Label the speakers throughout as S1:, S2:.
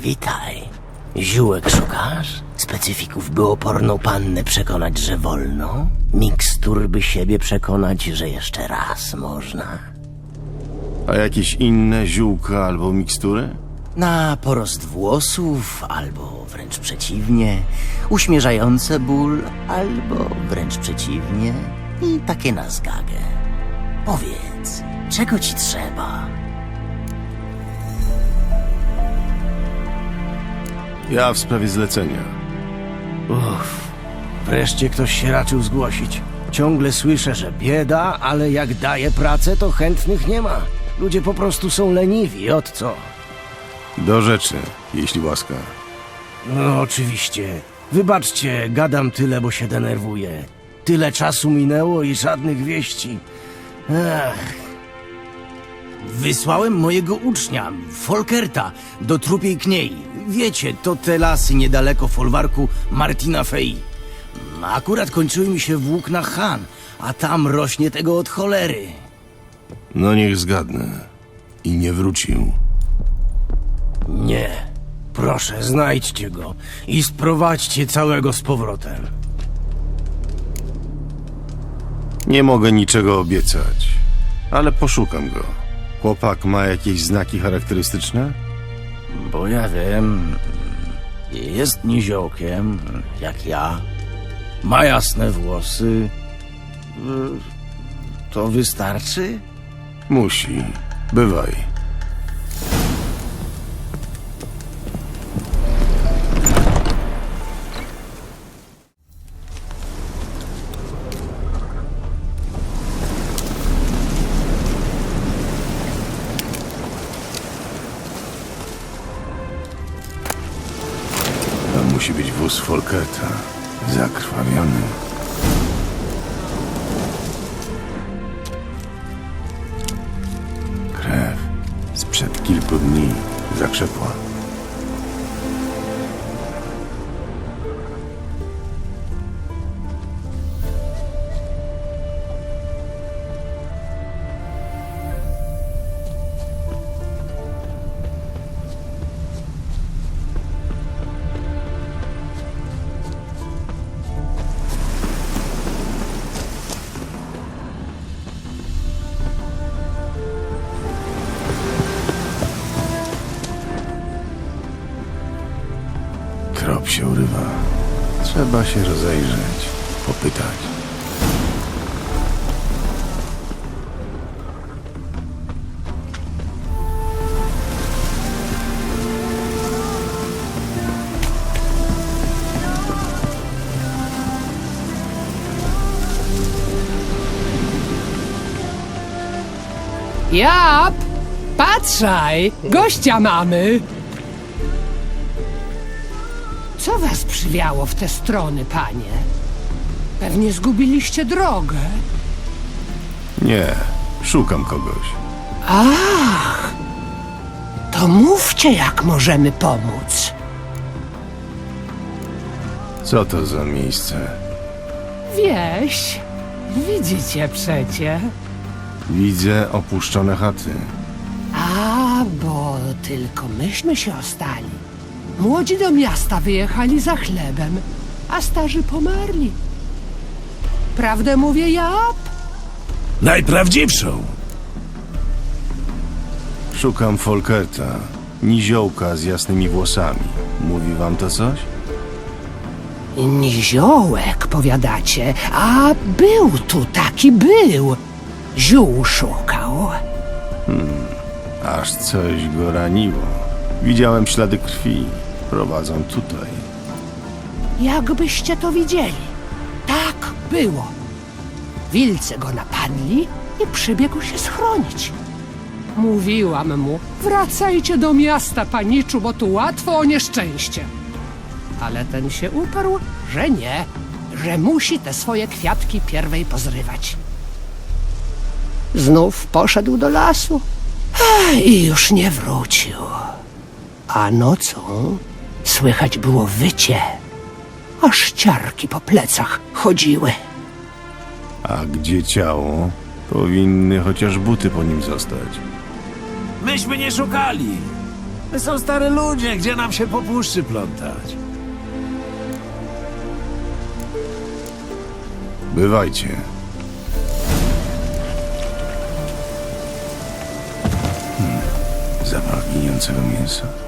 S1: Witaj. Ziółek szukasz? Specyfików, by oporną pannę przekonać, że wolno? Mikstur, by siebie przekonać, że jeszcze raz można?
S2: A jakieś inne ziółka albo mikstury?
S1: Na porost włosów, albo wręcz przeciwnie, uśmierzające ból, albo wręcz przeciwnie, i takie na zgagę. Powiedz, czego ci trzeba?
S2: Ja w sprawie zlecenia.
S3: Uff, wreszcie ktoś się raczył zgłosić. Ciągle słyszę, że bieda, ale jak daje pracę, to chętnych nie ma. Ludzie po prostu są leniwi, od co?
S2: Do rzeczy, jeśli łaska.
S3: No oczywiście. Wybaczcie, gadam tyle, bo się denerwuję. Tyle czasu minęło i żadnych wieści. Ach. Wysłałem mojego ucznia, Folkerta, do Trupiej Kniei. Wiecie, to te lasy niedaleko folwarku Martina Fei. Akurat kończyły mi się włókna Han, a tam rośnie tego od cholery.
S2: No niech zgadnę. I nie wrócił.
S3: Nie. Proszę, znajdźcie go i sprowadźcie całego z powrotem.
S2: Nie mogę niczego obiecać, ale poszukam go. Chłopak ma jakieś znaki charakterystyczne?
S3: Bo ja wiem, jest niziołkiem, jak ja. Ma jasne włosy. Y, To wystarczy?
S2: Musi. Bywaj. Musi być wóz Folkerta. Zakrwawiony. Krew sprzed kilku dni zakrzepła. Trop się urywa. Trzeba się rozejrzeć, popytać.
S4: Jap! Patrzaj! Gościa mamy! Co was przywiało w te strony, panie? Pewnie zgubiliście drogę.
S2: Nie, szukam kogoś.
S4: To mówcie, jak możemy pomóc.
S2: Co to za miejsce?
S4: Wieś, widzicie przecie.
S2: Widzę opuszczone chaty.
S4: A, bo tylko myśmy się ostali. Młodzi do miasta wyjechali za chlebem, a starzy pomarli. Prawdę mówię, Jap?
S3: Najprawdziwszą.
S2: Szukam Folkerta, niziołka z jasnymi włosami. Mówi wam to coś?
S4: Niziołek, powiadacie, a był tu taki, był. Ziół szukał.
S2: Aż coś go raniło. Widziałem ślady krwi. Prowadzą tutaj.
S4: Jakbyście to widzieli. Tak było. Wilcy go napadli i przybiegł się schronić. Mówiłam mu, wracajcie do miasta, paniczu, bo tu łatwo o nieszczęście. Ale ten się uparł, że nie, że musi te swoje kwiatki pierwej pozrywać. Znów poszedł do lasu a, i już nie wrócił. A nocą słychać było wycie, aż ciarki po plecach chodziły.
S2: A gdzie ciało? Powinny chociaż buty po nim zostać.
S3: Myśmy nie szukali.
S5: My są stare ludzie, gdzie nam się po puszczy plątać?
S2: Bywajcie. Hmm, zapach giniącego mięsa.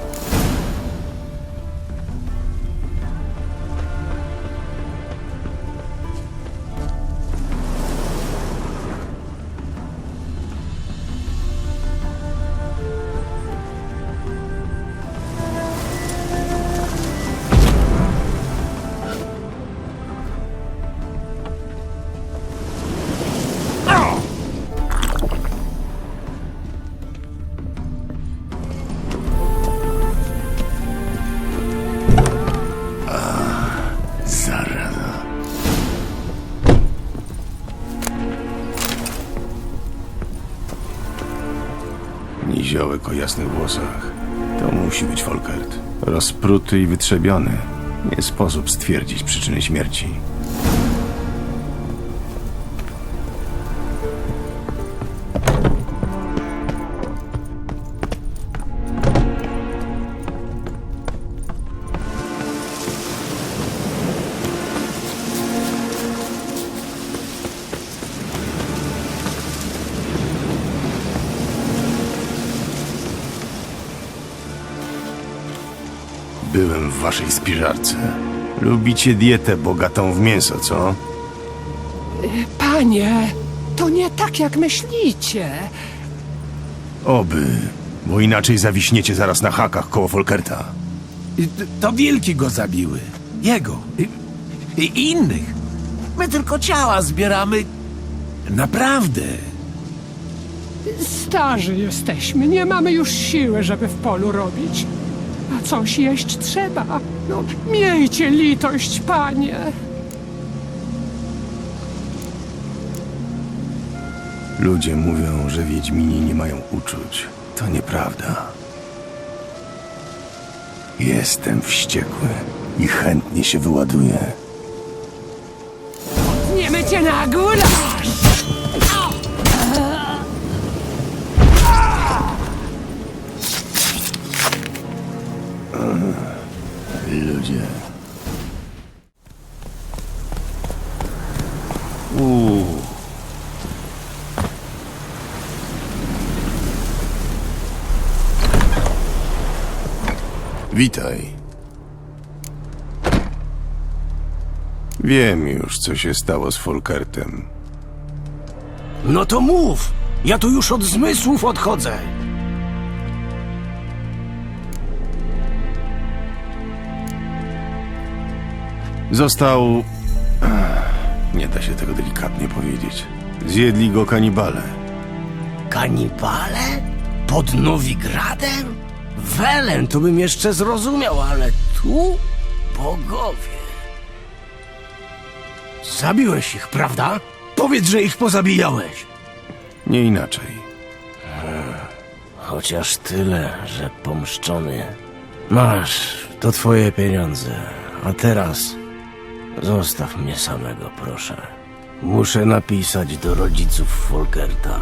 S2: O jasnych włosach. To musi być Folkert. Rozpruty i wytrzebiony. Nie sposób stwierdzić przyczyny śmierci. Byłem w waszej spiżarce. Lubicie dietę bogatą w mięso, co?
S4: Panie, to nie tak jak myślicie.
S2: Oby, bo inaczej zawiśniecie zaraz na hakach koło Folkerta.
S5: T- To wilki go zabiły. Jego. I, I innych. My tylko ciała zbieramy. Naprawdę.
S4: Starzy jesteśmy, nie mamy już siły, żeby w polu robić. A coś jeść trzeba. No, miejcie litość, panie.
S2: Ludzie mówią, że Wiedźmini nie mają uczuć. To nieprawda. Jestem wściekły i chętnie się wyładuję.
S4: Niemy cię na gulasz!
S2: Ludzie. Uuu. Witaj. Wiem już, co się stało z Folkertem.
S3: No to mów! Ja tu już od zmysłów odchodzę.
S2: Został. Ech, Nie da się tego delikatnie powiedzieć. Zjedli go kanibale.
S3: Kanibale? Pod Nowigradem? Welen to bym jeszcze zrozumiał, ale tu? Bogowie. Zabiłeś ich, prawda? Powiedz, że ich pozabijałeś.
S2: Nie inaczej.
S1: Chociaż tyle, że pomszczony. Masz, to twoje pieniądze. A teraz zostaw mnie samego, proszę. Muszę napisać do rodziców Folkerta.